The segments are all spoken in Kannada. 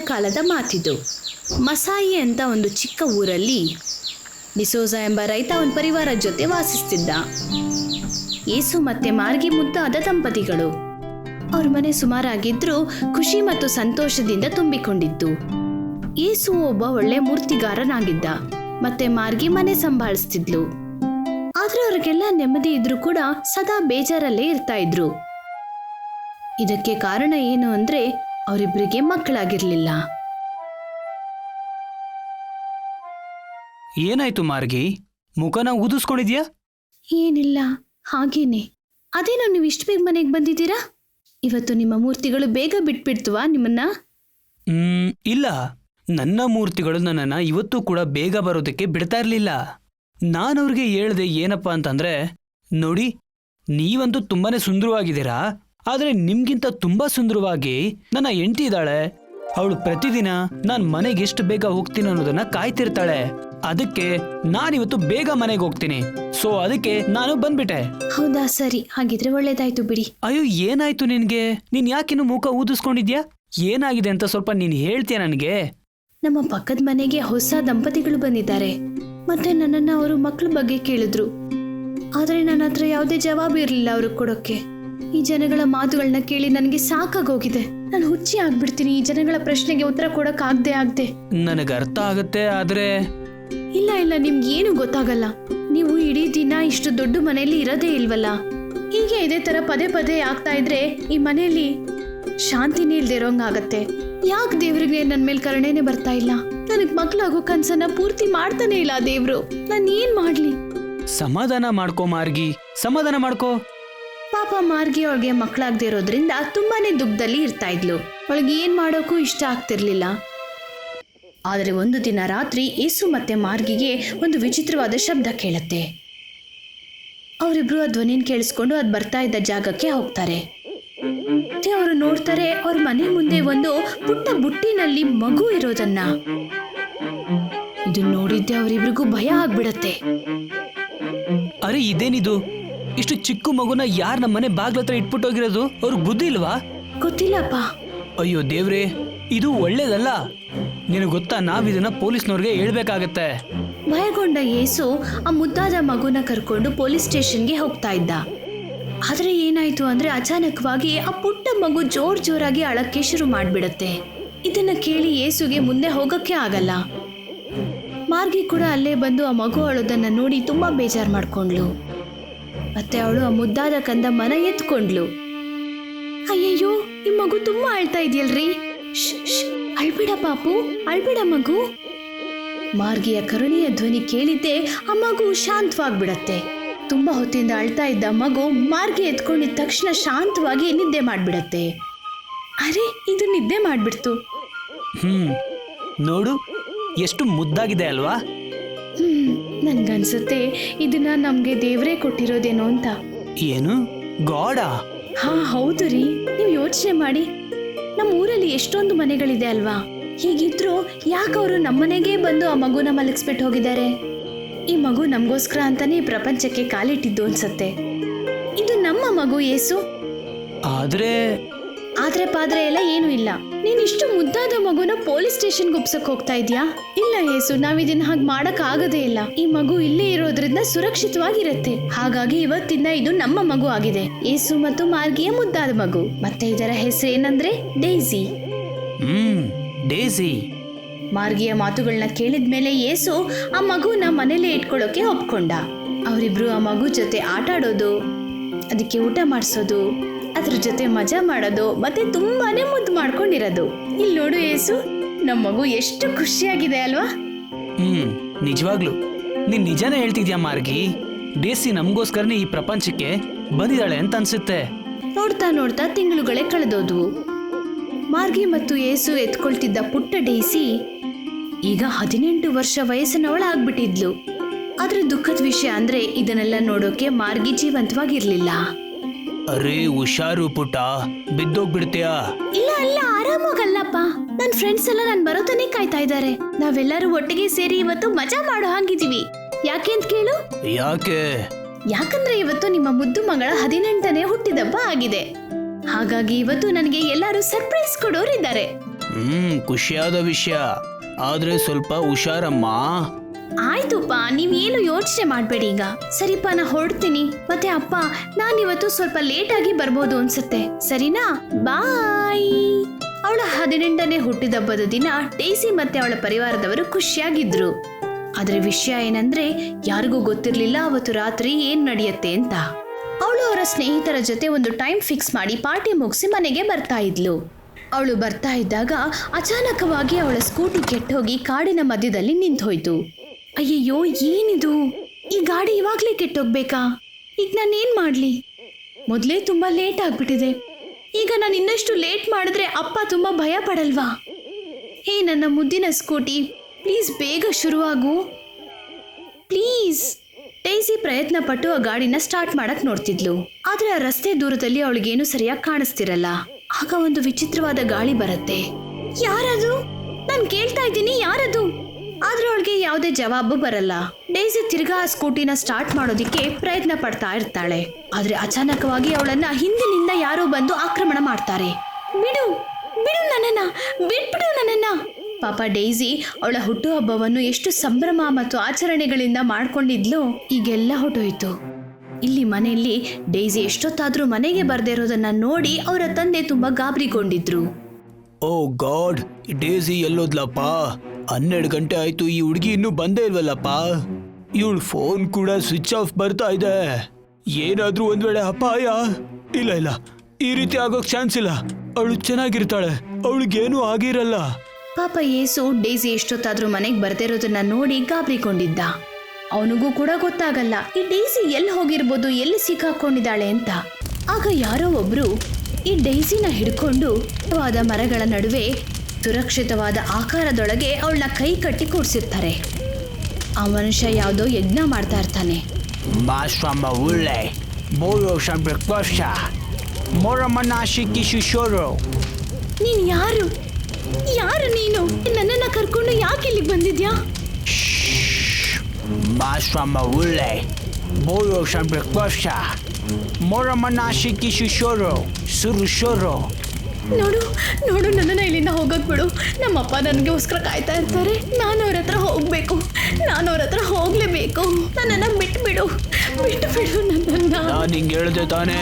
ಕಾಲದ ಮಾತಿದು. ಮಸಾಯಿ ಅಂತ ಒಂದು ಚಿಕ್ಕ ಊರಲ್ಲಿ ಡಿಸೋಜ ಎಂಬ ರೈತ ಅವನ ಪರಿವಾರ ಜೊತೆ ವಾಸಿಸ್ತಿದ್ದ. ಏಸು ಮತ್ತೆ ಮಾರ್ಗಿ ಮುದ್ದಾದ ದಂಪತಿಗಳು. ಅವ್ರ ಮನೆ ಸುಮಾರಾಗಿದ್ರೂ ಖುಷಿ ಮತ್ತು ಸಂತೋಷದಿಂದ ತುಂಬಿಕೊಂಡಿತ್ತು ಏಸು ಒಬ್ಬ ಒಳ್ಳೆ ಮೂರ್ತಿಗಾರನಾಗಿದ್ದ. ಮತ್ತೆ ಮಾರ್ಗಿ ಮನೆ ಸಂಭಾಳಿಸ್ತಿದ್ಲು. ಆದ್ರೆ ಅವ್ರಿಗೆಲ್ಲ ನೆಮ್ಮದಿ ಇದ್ರೂ ಕೂಡ ಸದಾ ಬೇಜಾರಲ್ಲೇ ಇರ್ತಾ ಇದ್ರು. ಇದಕ್ಕೆ ಕಾರಣ ಏನು ಅಂದ್ರೆ ಅವರಿಬ್ಬರಿಗೆ ಮಕ್ಕಳಾಗಿರಲಿಲ್ಲ. ಏನಾಯ್ತು ಮಾರ್ಗಿ? ಮುಖನ ಊದಿಸ್ಕೊಂಡಿದ್ಯಾ ಏನಿಲ್ಲ ಹಾಗೇನೆ. ಅದೇನೋ ನೀವು ಇಷ್ಟು ಬೇಗ ಮನೆಗೆ ಬಂದಿದ್ದೀರಾ? ಇವತ್ತು ನಿಮ್ಮ ಮೂರ್ತಿಗಳು ಬೇಗ ಬಿಟ್ಬಿಡ್ತವಾ ನಿಮ್ಮನ್ನ? ಹ್ಮ್ ಇಲ್ಲ. ನನ್ನ ಮೂರ್ತಿಗಳು ನನ್ನನ್ನ ಇವತ್ತು ಕೂಡ ಬೇಗ ಬರೋದಕ್ಕೆ ಬಿಡ್ತಾ ನಾನು ನಾನವ್ರಿಗೆ ಹೇಳ್ದೆ ಏನಪ್ಪ ಅಂತಂದ್ರೆ ನೋಡಿ ನೀವಂತೂ ತುಂಬಾನೇ ಸುಂದರವಾಗಿದ್ದೀರಾ? ಆದ್ರೆ ನಿಮ್ಗಿಂತ ತುಂಬಾ ಸುಂದರವಾಗಿ ನನ್ನ ಹೆಂಡತಿ ಇದ್ದಾಳೆ. ಅವಳು ಪ್ರತಿದಿನ ನಾನ್ ಮನೆಗೆ ಎಷ್ಟು ಬೇಗ ಹೋಗ್ತೀನಿ ಅನ್ನೋದನ್ನ ಕಾಯ್ತಿರ್ತಾಳೆ. ಅದಕ್ಕೆ ನಾನಿವತ್ತು ಬೇಗ ಮನೆಗೆ ಹೋಗ್ತೀನಿ. ಸೊ ಅದಕ್ಕೆ ನಾನು ಬಂದ್ಬಿಟ್ಟೆ. ಹೌದಾ? ಸರಿ ಹಾಗಿದ್ರೆ ಒಳ್ಳೇದಾಯ್ತು ಬಿಡಿ. ಅಯ್ಯೋ ಏನಾಯ್ತು ನಿನ್ಗೆ? ನೀನ್ ಯಾಕಿನ್ನು ಮುಖ ಊದಿಸ್ಕೊಂಡಿದ್ಯಾ? ಏನಾಗಿದೆ ಅಂತ ಸ್ವಲ್ಪ ನೀನ್ ಹೇಳ್ತೀಯ ನನಗೆ? ನಮ್ಮ ಪಕ್ಕದ ಮನೆಗೆ ಹೊಸ ದಂಪತಿಗಳು ಬಂದಿದ್ದಾರೆ. ಮತ್ತೆ ನನ್ನನ್ನ ಅವರು ಮಕ್ಕಳ ಬಗ್ಗೆ ಕೇಳಿದ್ರು. ಆದ್ರೆ ನನ್ನ ಹತ್ರ ಯಾವುದೇ ಜವಾಬು ಇರಲಿಲ್ಲ ಅವ್ರಿಗೆ ಕೊಡೋಕೆ ಈ ಜನಗಳ ಮಾತುಗಳನ್ನ ಕೇಳಿ ನನಗೆ ಸಾಕಾಗೋಗಿದೆ. ನಾನು ಹುಚ್ಚಿ ಆಗ್ಬಿಡ್ತೀನಿ. ಈ ಜನಗಳ ಪ್ರಶ್ನೆಗೆ ಉತ್ತರ ಕೊಡಕ್ ಆಗದೆ ಆಗದೆ. ನನಗೆ ಅರ್ಥ ಆಗತ್ತೆ ಆದ್ರೆ ಇಲ್ಲ ಇಲ್ಲ ನಿಮ್ಗೆ ಏನು ಗೊತ್ತಾಗಲ್ಲ. ನೀವು ಇಡೀ ದಿನ ಇಷ್ಟು ದೊಡ್ಡ ಮನೆಯಲ್ಲಿ ಇರೋದೇ ಇಲ್ವಲ್ಲ? ಹೀಗೆ ಇದೇ ತರ ಪದೇ ಪದೇ ಆಗ್ತಾ ಇದ್ರೆ ಈ ಮನೆಯಲ್ಲಿ ಶಾಂತಿನೇ ಇಲ್ದೇ ಇರೋಂಗಾಗತ್ತೆ ಯಾಕೆ ದೇವ್ರಿಗೆ ನನ್ನ ಮೇಲೆ ಕರುಣೆನೆ ಬರ್ತಾ ಇಲ್ಲ? ನನಗ್ ಮಕ್ಳಾಗೋ ಕನ್ಸನ್ನ ಪೂರ್ತಿ ಮಾಡ್ತಾನೆ ಇಲ್ಲ ದೇವ್ರು. ನಾನು ಏನ್ ಮಾಡ್ಲಿ? ಸಮಾಧಾನ ಮಾಡ್ಕೋ ಮಾರ್ಗಿ. ಸಮಾಧಾನ ಮಾಡ್ಕೋ. ಪಾಪ ಮಾರ್ಗಿ ಅವಳಿಗೆ ಮಕ್ಕಳಾಗದೇ ಇರೋದ್ರಿಂದ ತುಂಬಾನೇ ದುಃಖದಲ್ಲಿ ಇರ್ತಾ ಇದ್ಲು. ಅವಳಿಗೆ ಏನ್ ಮಾಡೋಕ್ಕೂ ಇಷ್ಟ ಆಗ್ತಿರ್ಲಿಲ್ಲ. ಆದರೆ ಒಂದು ದಿನ ರಾತ್ರಿ ಏಸು ಮತ್ತೆ ಮಾರ್ಗಿಗೆ ಒಂದು ವಿಚಿತ್ರವಾದ ಶಬ್ದ ಕೇಳುತ್ತೆ. ಅವರಿಬ್ರು ಆ ಧ್ವನಿನ ಕೇಳಿಸ್ಕೊಂಡು ಅದು ಬರ್ತಾ ಇದ್ದ ಜಾಗಕ್ಕೆ ಹೋಗ್ತಾರೆ. ಮತ್ತೆ ಅವರು ನೋಡ್ತಾರೆ ಅವ್ರ ಮನೆ ಮುಂದೆ ಒಂದು ಪುಟ್ಟ ಬುಟ್ಟಿನಲ್ಲಿ ಮಗು ಇರೋದನ್ನ. ಇದು ನೋಡಿದ್ದೆ ಅವರಿಬ್ರಿಗೂ ಭಯ ಆಗ್ಬಿಡತ್ತೆ. ಅರೆ, ಇದೇನಿದು? ಇಷ್ಟು ಚಿಕ್ಕ ಮಗುನ ಯಾರ್ ನಮ್ಮನೆ ಬಾಗ್ಲ ಹತ್ರ ಇಟ್ಬಿಟ್ಟೋಗಿರೋದು ಅವ್ರಿಗೆ ಬುದ್ಧಿ ಇಲ್ವಾ? ಗೊತ್ತಿಲ್ಲಪ್ಪ. ಅಯ್ಯೋ ದೇವ್ರೇ ಇದು ಒಳ್ಳೇದಲ್ಲ. ನಿನಗೆ ಗೊತ್ತಾ ನಾವಿದನ್ನ ಪೊಲೀಸ್ನವ್ರಿಗೆ ಹೇಳ್ಬೇಕಾಗತ್ತೆ. ಭಯಗೊಂಡ ಯೇಸು ಆ ಮುದ್ದಾದ ಮಗುನ ಕರ್ಕೊಂಡು ಪೊಲೀಸ್ ಸ್ಟೇಷನ್ಗೆ ಹೋಗ್ತಾ ಇದ್ದ. ಆದ್ರೆ ಏನಾಯ್ತು ಅಂದ್ರೆ ಅಚಾನಕವಾಗಿ ಆ ಪುಟ್ಟ ಮಗು ಜೋರ್ ಜೋರಾಗಿ ಅಳಕ್ಕೆ ಶುರು ಮಾಡ್ಬಿಡತ್ತೆ. ಇದನ್ನ ಕೇಳಿ ಯೇಸುಗೆ ಮುಂದೆ ಹೋಗಕ್ಕೆ ಆಗಲ್ಲ. ಮಾರ್ಗಿ ಕೂಡ ಅಲ್ಲೇ ಬಂದು ಆ ಮಗು ಅಳೋದನ್ನ ನೋಡಿ ತುಂಬಾ ಬೇಜಾರ್ ಮಾಡ್ಕೊಂಡ್ಲು. ಮತ್ತೆ ಅವಳು ಆ ಮುದ್ದಾದ ಕಂದ ಮನ ಎತ್ಕೊಂಡ್ಲು. ಅಯ್ಯಯ್ಯೋ ನಿಮ್ ಮಗು ತುಂಬಾ ಅಳ್ತಾ ಇದೆಯಲ್ರಿ? ಅಳ್ಬಿಡ ಪಾಪು, ಅಳ್ಬಿಡ ಮಗು. ಮಾರ್ಗಿಯ ಕರುಣೆಯ ಧ್ವನಿ ಕೇಳಿದ್ದೆ ಆ ಮಗು ಶಾಂತವಾಗ್ಬಿಡತ್ತೆ. ತುಂಬಾ ಹೊತ್ತಿಂದ ಅಳ್ತಾ ಇದ್ದ ಮಗು ಮಾರ್ಗಿ ಎತ್ಕೊಂಡಿದ್ದ ತಕ್ಷಣ ಶಾಂತವಾಗಿ ನಿದ್ದೆ ಮಾಡ್ಬಿಡತ್ತೆ. ಅರೆ, ಇದು ನಿದ್ದೆ ಮಾಡ್ಬಿಡ್ತು. ಹ್ಮ್, ನೋಡು, ಎಷ್ಟು ಮುದ್ದಾಗಿದೆ ಅಲ್ವಾ? ನನ್ಗನ್ಸುತ್ತೆ ಇದನ್ನ ನಮ್ಗೆ ದೇವ್ರೇ ಕೊಟ್ಟಿರೋದೇನೋ ಅಂತ. ಏನು? ಗಾಡಾ? ಹಾ ಹೌದು ರೀ. ನೀವು ಯೋಚನೆ ಮಾಡಿ. ನಮ್ಮ ಊರಲ್ಲಿ ಎಷ್ಟೊಂದು ಮನೆಗಳಿದೆ ಅಲ್ವಾ? ಹೀಗಿದ್ರು ಯಾಕೆ ಅವರು ನಮ್ಮನೆಗೆ ಬಂದು ಆ ಮಗುನ ಮಲಗಿಸ್ಬಿಟ್ಟು ಹೋಗಿದ್ದಾರೆ? ಈ ಮಗು ನಮಗೋಸ್ಕರ ಅಂತಾನೆ ಈ ಪ್ರಪಂಚಕ್ಕೆ ಕಾಲಿಟ್ಟಿದ್ದು ಅನ್ಸತ್ತೆ. ಇದು ನಮ್ಮ ಮಗು ಏಸು. ಆದ್ರೆ ಆದ್ರೆ ಪಾದ್ರೆ ಎಲ್ಲ ಏನು ಇಲ್ಲ. ನೀನ್ ಇಷ್ಟು ಮುದ್ದಾದ ಮಗುನ ಪೊಲೀಸ್ ಸ್ಟೇಷನ್ಗೆ ಗುಪ್ಸಕ್ ಹೋಗ್ತಾ ಇದ್ಯಾ? ಇಲ್ಲ ಯೇಸು ನಾವ್ ಇದನ್ನ ಹಾಗೆ ಮಾಡಕ್ ಆಗದೇ ಇಲ್ಲ. ಈ ಮಗು ಇಲ್ಲೇ ಇರೋದ್ರಿಂದ ಸುರಕ್ಷಿತವಾಗಿರುತ್ತೆ. ಹಾಗಾಗಿ ಇವತ್ತಿಂದ ಇದು ನಮ್ಮ ಮಗು ಆಗಿದೆ. ಏಸು ಮತ್ತು ಮಾರ್ಗಿಯ ಮುದ್ದಾದ ಮಗು. ಮತ್ತೆ ಇದರ ಹೆಸರು ಏನಂದ್ರೆ? ಡೇಸಿ. ಹ್ಮ್ ಡೇಸಿ. ಮಾರ್ಗಿಯ ಮಾತುಗಳನ್ನ ಕೇಳಿದ್ಮೇಲೆ ಏಸು ಆ ಮಗುನ ಮನೇಲೆ ಇಟ್ಕೊಳ್ಳೋಕೆ ಒಪ್ಕೊಂಡ. ಅವರಿಬ್ರು ಆ ಮಗು ಜೊತೆ ಆಟ ಆಡೋದು ಅದಕ್ಕೆ ಊಟ ಮಾಡಿಸೋದು ಅದ್ರ ಜೊತೆ ಮಜಾ ಮಾಡೋದು ಮತ್ತೆ ತುಂಬಾನೇ ಮುದ್ದು ಮಾಡ್ಕೊಂಡಿರೋದು. ಇಲ್ಲಿ ನೋಡು ಏಸು ನಮ್ಮ ಮಗು ಎಷ್ಟು ಖುಷಿಯಾಗಿದೆ ಅಲ್ವಾ? ಹ್ಮ್ ನಿಜವಾಗ್ಲು. ನೀನ್ ನಿಜಾನೇ ಹೇಳ್ತಿದ್ಯಾ ಮಾರ್ಗಿ? ಡೇಸಿ ನಮಗೋಸ್ಕರನೇ ಈ ಪ್ರಪಂಚಕ್ಕೆ ಬಂದಿದ್ದಾಳೆ ಅಂತ ಅನ್ಸುತ್ತೆ. ನೋಡ್ತಾ ನೋಡ್ತಾ ತಿಂಗಳುಗಳೇ ಕಳೆದೋದ್ವು. ಮಾರ್ಗಿ ಮತ್ತು ಏಸು ಎತ್ಕೊಳ್ತಿದ್ದ ಪುಟ್ಟ ಡೇಸಿ ಈಗ ಹದಿನೆಂಟು ವರ್ಷ ವಯಸ್ಸಿನವಳಾಗ್ಬಿಟ್ಟಿದ್ಲು ಆದ್ರೆ ದುಃಖದ ವಿಷಯ ಅಂದ್ರೆ ಇದನ್ನೆಲ್ಲ ನೋಡೋಕೆ ಮಾರ್ಗಿ ಜೀವಂತವಾಗಿರ್ಲಿಲ್ಲ. ಅರೇ ಹುಷಾರು ಪುಟ ಬಿದ್ದೋಗ್ಬಿಡ್ತೀಯಾ? ಇಲ್ಲ ಇಲ್ಲ ಆರಾಮಾಗಲ್ಲಪ್ಪ ನನ್ ಫ್ರೆಂಡ್ಸ್ ಎಲ್ಲ ನನ್ ಬರೋತನೇ ಕಾಯ್ತಾ ಇದ್ದಾರೆ. ನಾವೆಲ್ಲರೂ ಒಟ್ಟಿಗೆ ಸೇರಿ ಇವತ್ತು ಮಜಾ ಮಾಡೋ ಹಾಗಿದೀವಿ ಯಾಕೆ ಅಂತ ಕೇಳು? ಯಾಕೆ? ಯಾಕಂದ್ರೆ ಇವತ್ತು ನಿಮ್ಮ ಮುದ್ದು ಮಗಳ ಹದಿನೆಂಟನೇ ಹುಟ್ಟಿದಬ್ಬ ಆಗಿದೆ. ಹಾಗಾಗಿ ಇವತ್ತು ನನಗೆ ಎಲ್ಲರೂ ಸರ್ಪ್ರೈಸ್ ಕೊಡೋರಿದ್ದಾರೆ. ಹ್ಮ್ ಖುಷಿಯಾದ ವಿಷಯ. ಆದ್ರೆ ಸ್ವಲ್ಪ ಹುಷಾರಮ್ಮ. ಆಯ್ತುಪ್ಪ ನೀವೇನು ಯೋಚನೆ ಮಾಡಬೇಡಿ ಈಗ. ಸರಿಪ್ಪ, ನಾ ಹೊರಡ್ತೀನಿ. ಮತ್ತೆ ಅಪ್ಪ, ನಾನಿವತ್ತು ಸ್ವಲ್ಪ ಲೇಟ್ ಆಗಿ ಬರ್ಬೋದು ಅನ್ಸುತ್ತೆ. ಸರಿನಾ? ಬಾಯ್ ಅವಳ ಹದಿನೆಂಟನೇ ಹುಟ್ಟಿದಬ್ಬದ ದಿನ ಡೇಸಿ ಮತ್ತೆ ಅವಳ ಪರಿವಾರದವರು ಖುಷಿಯಾಗಿದ್ರು. ಅದರ ವಿಷಯ ಏನಂದ್ರೆ, ಯಾರಿಗೂ ಗೊತ್ತಿರಲಿಲ್ಲ ಅವತ್ತು ರಾತ್ರಿ ಏನ್ ನಡೆಯುತ್ತೆ ಅಂತ. ಅವಳು ಅವರ ಸ್ನೇಹಿತರ ಜೊತೆ ಒಂದು ಟೈಮ್ ಫಿಕ್ಸ್ ಮಾಡಿ ಪಾರ್ಟಿ ಮುಗಿಸಿ ಮನೆಗೆ ಬರ್ತಾ ಇದ್ಲು. ಅವಳು ಬರ್ತಾ ಇದ್ದಾಗ ಅಚಾನಕವಾಗಿ ಅವಳ ಸ್ಕೂಟಿ ಕೆಟ್ಟೋಗಿ ಕಾಡಿನ ಮಧ್ಯದಲ್ಲಿ ನಿಂತೋಯ್ತು. ಅಯ್ಯಯ್ಯೋ, ಏನಿದು? ಈ ಗಾಡಿ ಇವಾಗ್ಲೇ ಕೆಟ್ಟೋಗ್ಬೇಕಾ? ಈಗ ನಾನು ಮಾಡಲಿ? ಮಾಡ್ಲಿ ಮೊದಲೇ ತುಂಬಾ ಲೇಟ್ ಆಗ್ಬಿಟ್ಟಿದೆ. ಈಗ ನಾನು ಇನ್ನಷ್ಟು ಲೇಟ್ ಮಾಡಿದ್ರೆ ಅಪ್ಪ ತುಂಬಾ ಭಯ ಪಡಲ್ವಾ? ಹೇ, ನನ್ನ ಮುದ್ದಿನ ಸ್ಕೂಟಿ, ಪ್ಲೀಸ್ ಬೇಗ ಶುರುವಾಗು. ಪ್ಲೀಸ್. ಟೈಸಿ ಪ್ರಯತ್ನ ಪಟ್ಟು ಆ ಗಾಡಿನ ಸ್ಟಾರ್ಟ್ ಮಾಡಕ್ ನೋಡ್ತಿದ್ಲು. ಆದ್ರೆ ಆ ರಸ್ತೆ ದೂರದಲ್ಲಿ ಅವಳಿಗೇನು ಸರಿಯಾಗಿ ಕಾಣಿಸ್ತಿರಲ್ಲ. ಆಗ ಒಂದು ವಿಚಿತ್ರವಾದ ಗಾಳಿ ಬರುತ್ತೆ. ಯಾರದು? ನಾನು ಕೇಳ್ತಾ ಇದ್ದೀನಿ, ಯಾರದು? ಆದ್ರೆ ಅವಳಿಗೆ ಯಾವುದೇ ಜವಾಬು ಬರಲ್ಲ. ಡೇಸಿ ತಿರ್ಗಾ ಆ ಸ್ಕೂಟಿನ ಸ್ಟಾರ್ಟ್ ಮಾಡೋದಿಕ್ಕೆ ಪ್ರಯತ್ನ ಪಡ್ತಾ ಇರ್ತಾಳೆ. ಆದ್ರೆ ಅಚಾನಕವಾಗಿ ಅವಳನ್ನ ಹಿಂದಿನಿಂದ ಯಾರೋ ಬಂದು ಆಕ್ರಮಣ ಮಾಡ್ತಾರೆ. ಬಿಡು ಬಿಡು ನನ್ನನ್ನ ಬಿಟ್ಬಿಡು ನನ್ನನ್ನ. ಪಾಪ ಡೈಸಿ ಅವಳ ಹುಟ್ಟುಹಬ್ಬವನ್ನು ಎಷ್ಟು ಸಂಭ್ರಮ ಮತ್ತು ಆಚರಣೆಗಳಿಂದ ಮಾಡ್ಕೊಂಡಿದ್ಲು ಈಗೆಲ್ಲ ಹೊಟ್ಟೋಯ್ತು ಇಲ್ಲಿ ಮನೆಯಲ್ಲಿ ಡೈಸಿ ಎಷ್ಟೊತ್ತಾದ್ರೂ ಮನೆಗೆ ಬರದೇ ಇರೋದನ್ನ ನೋಡಿ ಅವರ ತಂದೆ ತುಂಬಾ ಗಾಬರಿಗೊಂಡಿದ್ರು. ಓ ಗಾಡ್ ಡೇಸಿ ಎಲ್ಲೋದ್ಲಪ್ಪ? ಹನ್ನೆರಡು ಗಂಟೆ ಆಯ್ತು ಈ ಹುಡುಗಿ ಇನ್ನೂ ಬಂದೇ ಇಲ್ವಲ್ಲಪ್ಪ? ಇವಳು ಫೋನ್ ಕೂಡ ಸ್ವಿಚ್ ಆಫ್ ಬರ್ತಾ ಇದೆ. ಏನಾದ್ರೂ ಒಂದ್ ವೇಳೆ ಅಪಾಯ? ಇಲ್ಲ ಇಲ್ಲ. ಈ ರೀತಿ ಆಗೋಕ್ ಚಾನ್ಸ್ ಇಲ್ಲ. ಅವಳು ಚೆನ್ನಾಗಿರ್ತಾಳೆ. ಅವಳಿಗೇನು ಆಗಿರಲ್ಲ. ಪಾಪ ಯೇಸು ಡೇಸಿ ಎಷ್ಟೊತ್ತಾದ್ರೂ ಮನೆಗೆ ಬರ್ತಿರೋದನ್ನ ನೋಡಿ ಗಾಬರಿಕೊಂಡಿದ್ದ ಅವನಿಗೂ ಕೂಡ ಗೊತ್ತಾಗಲ್ಲ, ಈ ಡೈಸಿ ಎಲ್ಲಿ ಹೋಗಿರ್ಬೋದು, ಎಲ್ಲಿ ಸಿಕ್ಕಾಕೊಂಡಿದ್ದಾಳೆ ಅಂತ. ಆಗ ಯಾರೋ ಒಬ್ರು ಈ ಡೈಸಿನ ಹಿಡ್ಕೊಂಡು ಮರಗಳ ನಡುವೆ ಸುರಕ್ಷಿತವಾದ ಆಕಾರದೊಳಗೆ ಅವಳನ್ನ ಕೈ ಕಟ್ಟಿ ಕೂರಿಸಿರ್ತಾರೆ. ಆ ಮನುಷ್ಯ ಯಾವುದೋ ಯಜ್ಞ ಮಾಡ್ತಾ ಇರ್ತಾನೆ. ನೀನ್ ಯಾರು? ಯಾರು ನೀನು? ನನ್ನನ್ನ ಕರ್ಕೊಂಡು ಯಾಕೆ ಇಲ್ಲಿಗೆ ಬಂದಿದ್ಯಾ? ಬಾಸ್ವಾಮ ಉಳ್ಳೆ ಬೋಯೋ ಸಂಪರ್ಕೋಶ ಮೊರಮನಾಶಿ ಸುರು ಸುರುಶೋರು ನೋಡು ನೋಡು ನನ್ನನ್ನು ಇಲ್ಲಿಂದ ಹೋಗೋದು ಬಿಡು. ನಮ್ಮಪ್ಪ ನನಗೋಸ್ಕರ ಕಾಯ್ತಾ ಇರ್ತಾರೆ. ನಾನು ಅವ್ರ ಹತ್ರ ಹೋಗಬೇಕು. ನಾನು ಅವ್ರ ಹತ್ರ ಹೋಗ್ಲೇಬೇಕು. ಬಿಡು ಬಿಟ್ಟು ಬಿಡು ನನ್ನನ್ನ. ನಾನು ಹಿಂಗೆ ಹೇಳ್ದೆ ತಾನೇ.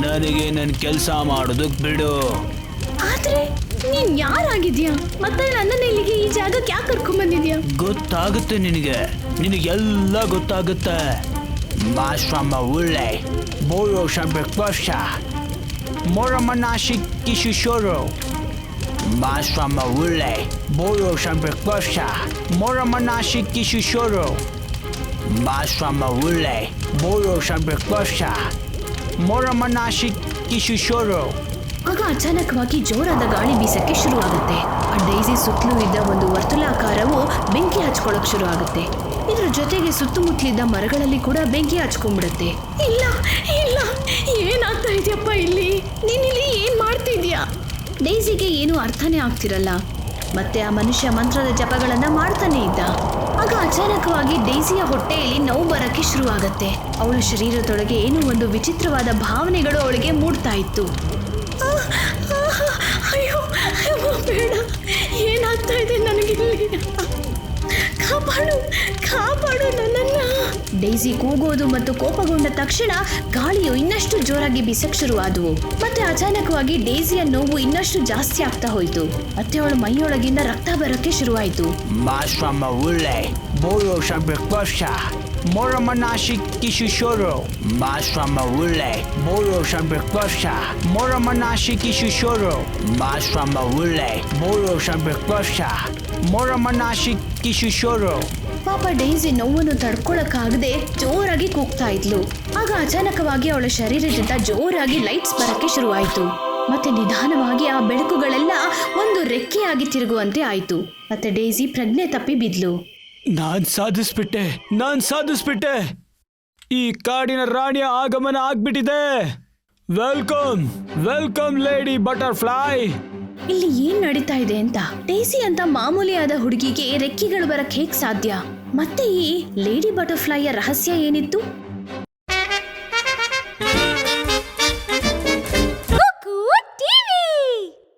ನನಗೆ ನನ್ನ ಕೆಲಸ ಮಾಡೋದಕ್ಕೆ ಬಿಡು. ಆದ್ರೆ ನೀನ್ ಯಾರಾಗಿದ್ಯಾ? ಮತ್ತೆ ನನ್ನನ್ನ ಇಲ್ಲಿಗೆ ಈ ಜಾಗಕ್ಕೆ ಯಾಕೆ ಕರ್ಕೊಂಡ್ ಬಂದಿದ್ಯಾ? ಗೊತ್ತಾಗುತ್ತೆ ನಿನಗೆ. ನಿನಗೆಲ್ಲ ಗೊತ್ತಾಗುತ್ತೆ. ಮಾಶ್ರಮ ವರ್ಷ ಬೋಯೋ ಸಂಪರ್ಕೋಶ ಮೊರಮನಾಶಿ ಕಿಶೋರು ಮಾಶ್ರಮ ಉಳ್ಳೆ ಬೋಯೋ ಸಂಪರ್ಕೋಶ ಮೊರಮನಾಶಿ ಕಿಶೋರು ಮಾಶ್ರಮ ಉಳ್ಳೆ ಬೋಯೋ ಸಂಪರ್ಕೋಶ ಮೊರಮನಾಶಿ ಕಿಶೋರು ಆಗ ಅಚಾನಕವಾಗಿ ಜೋರಾದ ಗಾಳಿ ಬೀಸಕ್ಕೆ ಶುರುವಾಗುತ್ತೆ. ಆ ಡೈಸಿ ಸುತ್ತಲೂ ಇದ್ದ ಒಂದು ವರ್ತುಲಾಕಾರವು ಬೆಂಕಿ ಹಚ್ಕೊಳಕ್ ಶುರು ಆಗುತ್ತೆ ಇದ್ರ ಜೊತೆಗೆ ಸುತ್ತಮುತ್ತಲಿದ್ದ ಮರಗಳಲ್ಲಿ ಕೂಡ ಬೆಂಕಿ ಹಚ್ಕೊಂಡ್ಬಿಡುತ್ತೆ. ಇಲ್ಲ ಇಲ್ಲ. ಏನಾಗ್ತಾ ಇದೆಯಪ್ಪ ಇಲ್ಲಿ? ನೀನಿಲ್ಲಿ ಏನ್ ಮಾಡ್ತಿದ್ಯಾ? ಡೇಸಿಗೆ ಏನು ಅರ್ಥನೇ ಆಗ್ತಿರಲ್ಲ. ಮತ್ತೆ ಆ ಮನುಷ್ಯ ಮಂತ್ರದ ಜಪಗಳನ್ನ ಮಾಡ್ತಾನೆ ಇದ್ದ. ಆಗ ಅಚಾನಕವಾಗಿ ಡೈಸಿಯ ಹೊಟ್ಟೆಯಲ್ಲಿ ನೋವು ಬರಕ್ಕೆ ಶುರುವಾಗತ್ತೆ. ಅವಳ ಶರೀರದೊಳಗೆ ಏನೋ ಒಂದು ವಿಚಿತ್ರವಾದ ಭಾವನೆಗಳು ಅವಳಿಗೆ ಮೂಡ್ತಾ ಇತ್ತು. ಡೈಸಿ ಕೂಗೋದು ಮತ್ತು ಕೋಪಗೊಂಡ ತಕ್ಷಣ ಗಾಳಿಯು ಇನ್ನಷ್ಟು ಜೋರಾಗಿ ಬಿಸಕ್ ಶುರುವಾದವು. ಮತ್ತೆ ಅಚಾನಕವಾಗಿ ಡೈಸಿಯ ನೋವು ಇನ್ನಷ್ಟು ಜಾಸ್ತಿ ಆಗ್ತಾ ಹೋಯ್ತು. ಮತ್ತೆ ಅವಳು ಮೈಯೊಳಗಿಂದ ರಕ್ತ ಬರಕ್ಕೆ ಶುರುವಾಯ್ತು. ಮಾಶ್ರಮ ಉಳ್ಳೆ ಬೋಯೋ ಸಂಪರ್ಕೋಶ ಮೊರಮನಾಶಿ ಕಿಶೋರು ಪಾಪ ಡೈಸಿ ನೋವನ್ನು ತಡ್ಕೊಳಕ್ಕಾಗದೆ ಜೋರಾಗಿ ಕೂಗ್ತಾ ಇದ್ಲು. ಆಗ ಅಚಾನಕವಾಗಿ ಅವಳ ಶರೀರದಿಂದ ಜೋರಾಗಿ ಲೈಟ್ಸ್ ಬರಕ್ಕೆ ಶುರುವಾಯಿತು. ಮತ್ತೆ ನಿಧಾನವಾಗಿ ಆ ಬೆಳಕುಗಳೆಲ್ಲ ಒಂದು ರೆಕ್ಕೆಯಾಗಿ ತಿರುಗುವಂತೆ ಆಯ್ತು. ಮತ್ತೆ ಡೈಸಿ ಪ್ರಜ್ಞೆ ತಪ್ಪಿ ಬಿದ್ಲು. ನಾನ್ ಸಾಧಿಸ್ಬಿಟ್ಟೆ ನಾನ್ ಸಾಧಿಸ್ಬಿಟ್ಟೆ. ಈ ಕಾಡಿನ ರಾಣಿಯ ಆಗಮನ ಆಗ್ಬಿಟ್ಟಿದೆ. Welcome welcome lady butterfly. ಇಲ್ಲಿ ಏನ್ ನಡೀತಾ ಇದೆ ಅಂತ? ಡೇಸಿ ಅಂತ ಮಾಮೂಲಿಯಾದ ಹುಡುಗಿಗೆ ರೆಕ್ಕೆಗಳು ಬರಕ್ ಹೇಗ್ ಸಾಧ್ಯ? ಮತ್ತೆ ಈ ಲೇಡಿ ಬಟರ್ಫ್ಲೈಯ ರಹಸ್ಯ ಏನಿತ್ತು?